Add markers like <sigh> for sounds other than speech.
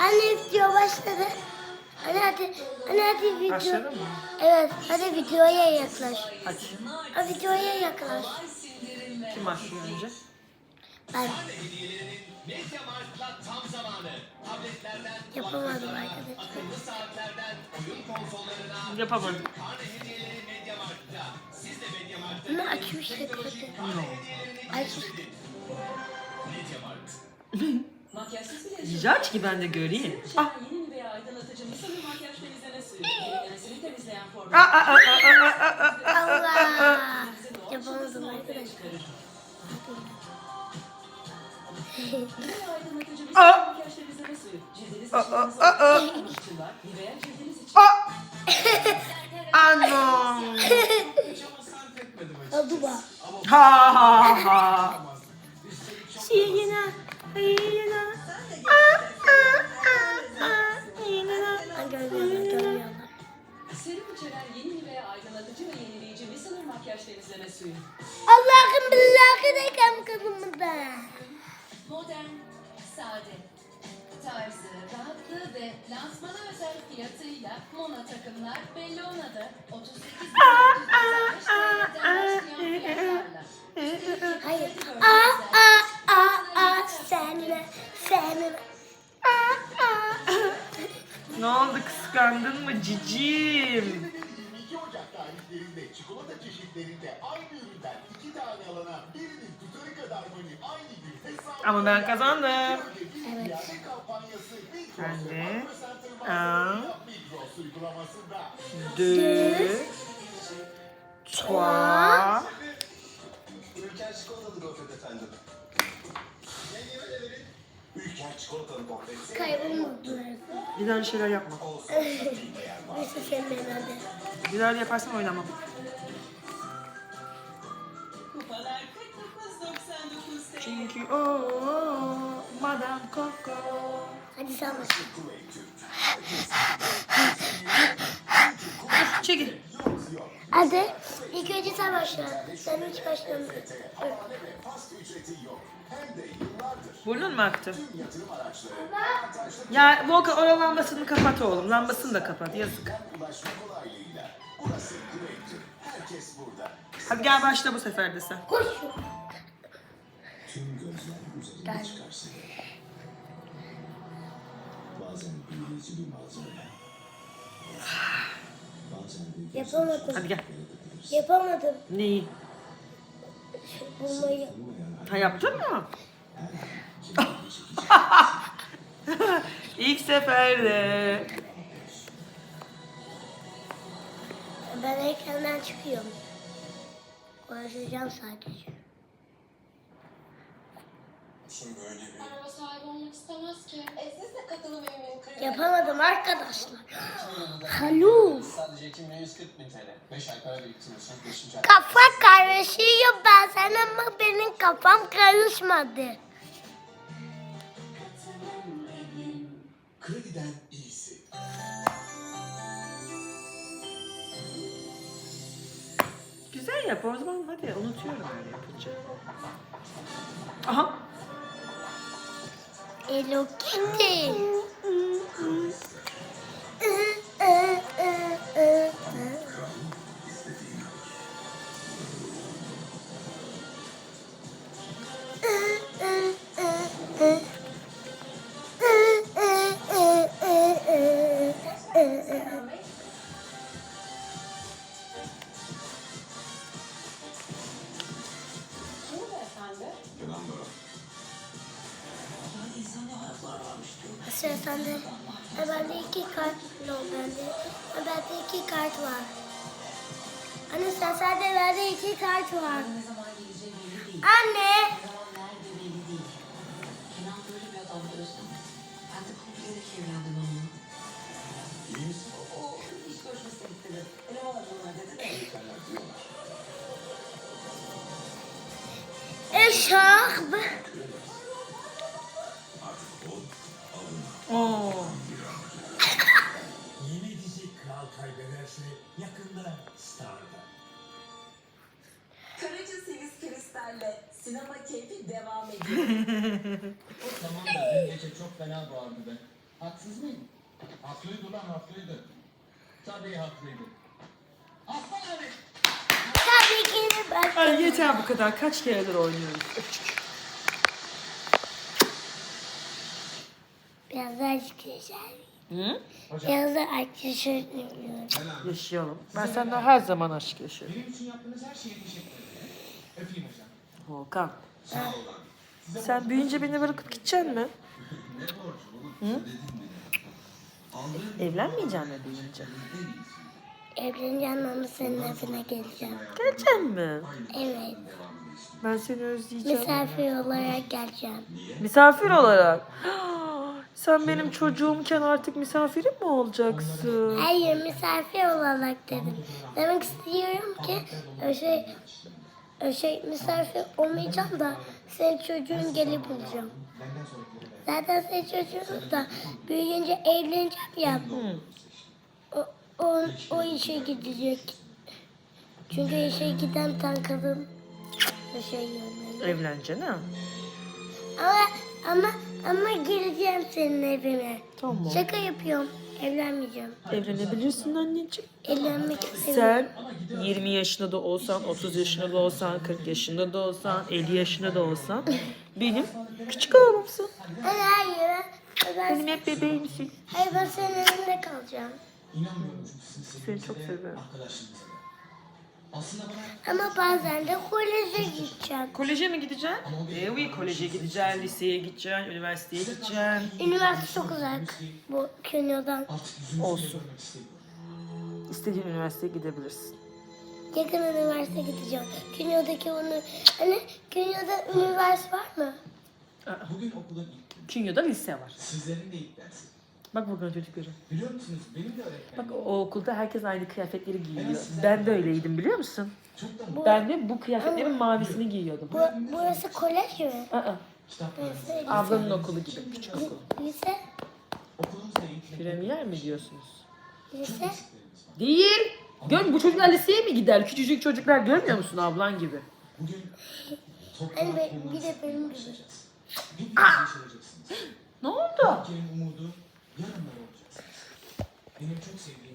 Anne video başladı. Anne hadi, anne hadi video. Başladı mı? Evet, hadi videoya yaklaş. Hadi. Ha, videoya yaklaş. Kim başlıyor önce? Ben yapamadım arkadaşlar. Yapamadım. Bunu açmıştık. Açmıştık. <laughs> Makyajsız bile Rica aç ki ben de göreyim. Ah. yeni veya aydınlatıcı mısır ve makyaj temizleme suyu. Kendisini temizleyen formül. Aa, aa, aa, aa, aa, aa. Allah! Yapamadım arkadaşlar. Aa! Aa, için aa, aa, aa. Hadi bak. Ha ha ha. Siyina, siyina. Aa, aa, aa, aa. Serum içeren yeni Nivea aydınlatıcı ve yenileyici micellar makyaj temizleme suyu. Allah'ım billahi de kem kızımda. Modern, sade, tarzı, rahatlığı ve lansmana özel fiyatıyla Mona takımlar Bellona'da 38 TL'den başlayan fiyatlarla. Hayır. Kıskandın mı cicim? 22 Ocak tarihlerinde çikolata çeşitlerinde aynı üründen iki tane alana birinin tutarı kadar mani aynı gün hesabı Ama ben kazandım. evet. kampanyası Migros Ben ve de. Makro Aa. Center Migros uygulamasında. Deux, trois, Kaybolmadılar. öyle şeyler yapma. <laughs> Neyse. Bir daha öyle yaparsan oynamam. Kupalar 49.99 TL. Çünkü o Madame Coco. Hadi sen başla. Çekil. Hadi. İlk önce sen başla. Sen hiç başlamadın. Fast ücreti yok. Hem de yıllardır Burnun mu aktı? yatırım araçları Ya Volkan o lambasını kapat oğlum. Lambasını da kapat yazık. ulaşma kolaylığıyla. Burası Greater. Herkes burada. Hadi gel başla bu sefer de sen. Koş. Bazen büyüleyici bir de Yapamadım. Hadi gel. Yapamadım. Neyi? Bulmayı. Ha yaptın mı? İlk seferde. Ben ekrandan çıkıyorum. Konuşacağım sadece. Araba sahibi olmak istemez ki. E siz de katılım evinin kredi Yapamadım arkadaşlar. <gasps> Haluk. Sadece 2140 bin TL. 5 ay para biriktiriyorsun. 5. ay. Kafa karışıyor bazen ama benim kafam karışmadı. Krediden iyisi. Güzel yap o zaman hadi unutuyorum öyle yapınca. Aha. Hello Kitty. Sende. Ha, bende iki kart. No bende. Ha, bende iki kart var. Anne sen sende bende iki kart var. Anne. Ne sinema keyfi devam ediyor. <laughs> Tamam da dün gece çok fena bağırdı be. Haksız mıyım? Haklıydı lan haklıydı. Tabii haklıydı. Aslan abi! Tabii ki de ben. Ay yeter bu kadar. Kaç keredir oynuyoruz. Biraz daha aşk yaşar. Hı? Biraz da aşk yaşıyorum. Yaşayalım. Ben senden her zaman aşk yaşıyorum. Benim için yaptığınız her şeye teşekkür ederim. Öpeyim hocam. Volkan. Sen büyüyünce beni bırakıp gideceksin mi? Hı? Evlenmeyeceksin mi büyüyünce? Evleneceğim ama senin evine geleceğim. Geleceksin mi? Evet. Ben seni özleyeceğim. Misafir olarak geleceğim. Misafir olarak. <gasps> Sen benim çocuğumken artık misafirim mi olacaksın? Hayır misafir olarak dedim. Demek istiyorum ki şey, şey misafir olmayacağım da senin çocuğun gelip bulacağım. Zaten senin çocuğun da büyüyünce evleneceğim ya. O, o, o işe gidecek. Çünkü işe giden tan kadın şey yönlendir. Evleneceksin ha? Ama ama ama gireceğim senin evine. Tamam. Şaka yapıyorum. Evlenmeyeceğim. Evlenebilirsin anneciğim. Evlenmek. Sen 20 yaşında da olsan, 30 yaşında da olsan, 40 yaşında da olsan, 50 yaşında da olsan benim küçük oğlumsun. Hayır hayır. Ben, Benim hep bebeğimsin. hayır ben senin evinde kalacağım. Seni çok seviyorum. Aslında bana Ama bazen de koleje gideceğim. Koleje mi gideceksin? Evet, koleje gideceksin, liseye gideceksin, üniversiteye gideceksin. Üniversite çok uzak. Bu yüzünüzü Olsun. İstediğin üniversiteye gidebilirsin. Yakın üniversite gideceğim. Konya'daki onu... Hani Konya'da üniversite var mı? Bugün günü. Künyo'da lise var. Sizlerin de ilk dersi. Bak bakalım çocukları. Biliyor musunuz benim de öğretmenim. Bak o okulda herkes aynı kıyafetleri giyiyor. Ben de öyleydim biliyor musun? Bu, Ben de bu kıyafetlerin mavisini giyiyordum. bu, burası kolej mi? Aa, ablanın okulu gibi, küçük okul. Lise. Premier mi diyorsunuz? Lise. Değil. Gör bu çocuklar liseye mi gider? Küçücük çocuklar görmüyor musun ablan gibi? Bugün Hani bir de benim gibi. yaşayacaksınız. Ne oldu? Ülkenin umudu yarınlar olacağız. Benim çok sevdiğim